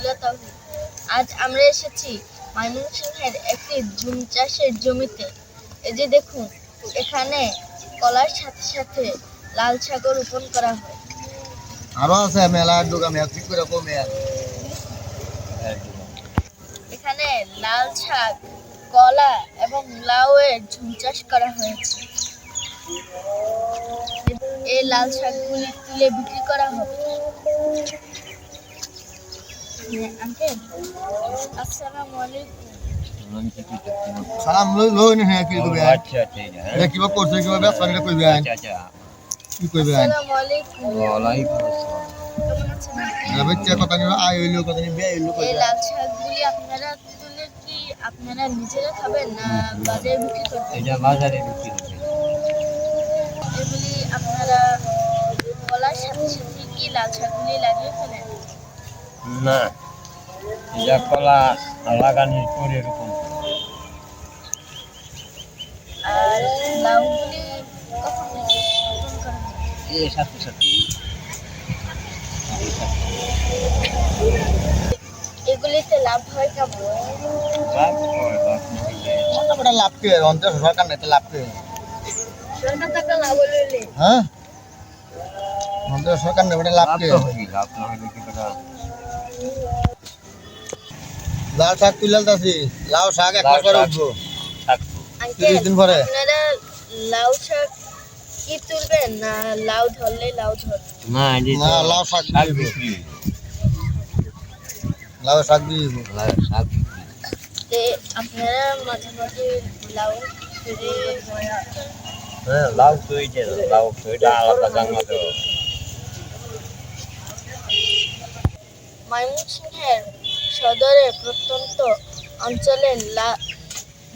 আব্দুল্লাহ তাওহিদ। আজ আমরা এসেছি ময়মনসিংহের একটি ঝুম চাষের জমিতে। এই যে দেখুন এখানে কলার সাথে সাথে লাল শাকও রোপণ করা হয়। আরও আছে মেলার দোকান ঠিক করে কমে এখানে লাল শাক কলা এবং লাউয়ের ঝুম চাষ করা হয়েছে। এই লাল শাকগুলি তুলে বিক্রি করা হবে। সালাম লই লই না হ্যাঁ কি কইবে আচ্ছা আচ্ছা এই যে, হ্যাঁ। এটা কিবা করছে কিবা ব্যবসা নিয়ে কইবে আচ্ছা আচ্ছা। কি কইবে আসসালামু আলাইকুম ওয়ালাইকুম আসসালাম। কেমন আছেন আঙ্কেল? না বেচ্চা কথা নিয়ে আই হইল কথা নিয়ে বে হইল এই লাল শাকগুলি আপনারা তুলে কি আপনারা নিজেরা খাবেন না বাজারে বিক্রি করবেন এটা বাজারে বিক্রি হবে এগুলি আপনারা কলার সাথে সাথে কি লাল শাকগুলি লাগিয়ে ফেলেন? না এটা কলা লাগানোর পরে হয়? এই সাথে সাথে। এগুলিতে লাভ হয় কেমন? লাভ নিলে মোটামুটি লাভ কে অন্তর সরকার নেই লাভ কে সরকার টাকা লাভ হলে? হ্যাঁ? অন্তর সরকার নেই লাভ কে হবে লাভ না হলে কি করে লাল শাক তুলাল তাছি লাউ শাক এক মাস পরে উঠবো। তিরিশ দিন পরে। লাউ শাক কি তুলবেন না লাউ ধরলে লাউ ধর? না না লাউ শাক বিক্রি। লাউ শাক দিব। লাউ শাক তে আপনারা মাঝে মাঝে লাউ হ্যাঁ লাউ তো এই যে লাউ তো এটা আলাদা জানলা তো। ময়মনসিংহের সদরের প্রত্যন্ত অঞ্চলের লা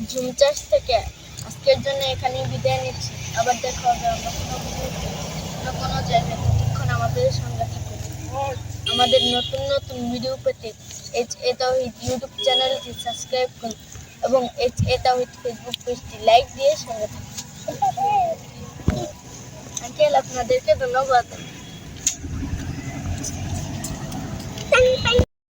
ঝুম চাষ থেকে আজকের জন্য এখানে বিদায় নিচ্ছি। আবার দেখা হবে অন্য কোনো অন্য কোনো জায়গায়। ততক্ষণ আমাদের সঙ্গে থাকুন। আমাদের নতুন নতুন ভিডিও পেতে এইচ এ তাহিদ ইউটিউব চ্যানেলটি সাবস্ক্রাইব করুন এবং এইচ এ তাহিদ ফেসবুক পেজটি লাইক দিয়ে সঙ্গে থাকুন। আপনাদেরকে ধন্যবাদ। 飞飞